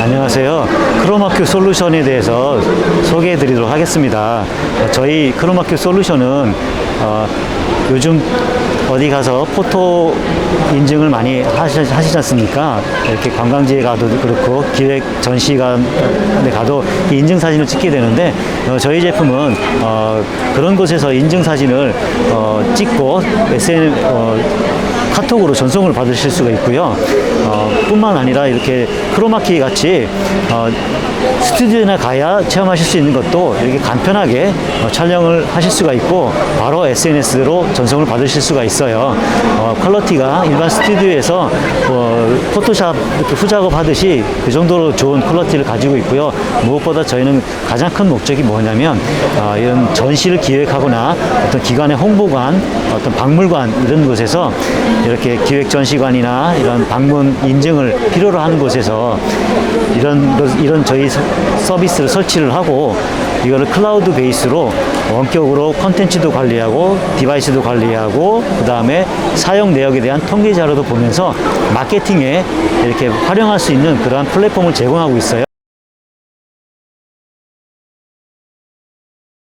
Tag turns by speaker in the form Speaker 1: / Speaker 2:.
Speaker 1: 안녕하세요. 크로마큐 솔루션에 대해서 소개해 드리도록 하겠습니다. 어, 저희 크로마큐 솔루션은 어, 요즘 어디 가서 포토 인증을 많이 하시, 하시지 않습니까? 이렇게 관광지에 가도 그렇고 기획 전시관에 가도 이 인증 사진을 찍게 되는데 어, 저희 제품은 어, 그런 곳에서 인증 사진을 어, 찍고 SN 어, 카톡으로 전송을 받으실 수가 있고요. 어, 뿐만 아니라 이렇게 크로마키 같이 어, 스튜디오나 가야 체험하실 수 있는 것도 이렇게 간편하게 어, 촬영을 하실 수가 있고 바로 SNS로 전송을 받으실 수가 있어요. 어, 퀄러티가 일반 스튜디오에서 어, 포토샵 이렇게 후작업 하듯이 그 정도로 좋은 퀄러티를 가지고 있고요. 무엇보다 저희는 가장 큰 목적이 뭐냐면 어, 이런 전시를 기획하거나 어떤 기관의 홍보관, 어떤 박물관 이런 곳에서 이렇게 기획 전시관이나 이런 방문 인증을 필요로 하는 곳에서 이런 것- 이런 저희 서- 서비스를 설치를 하고 이거를 클라우드 베이스로 원격으로 컨텐츠도 관리하고 디바이스도 관리하고 그 다음에 사용 내역에 대한 통계 자료도 보면서 마케팅에 이렇게 활용할 수 있는 그러한 플랫폼을 제공하고 있어요.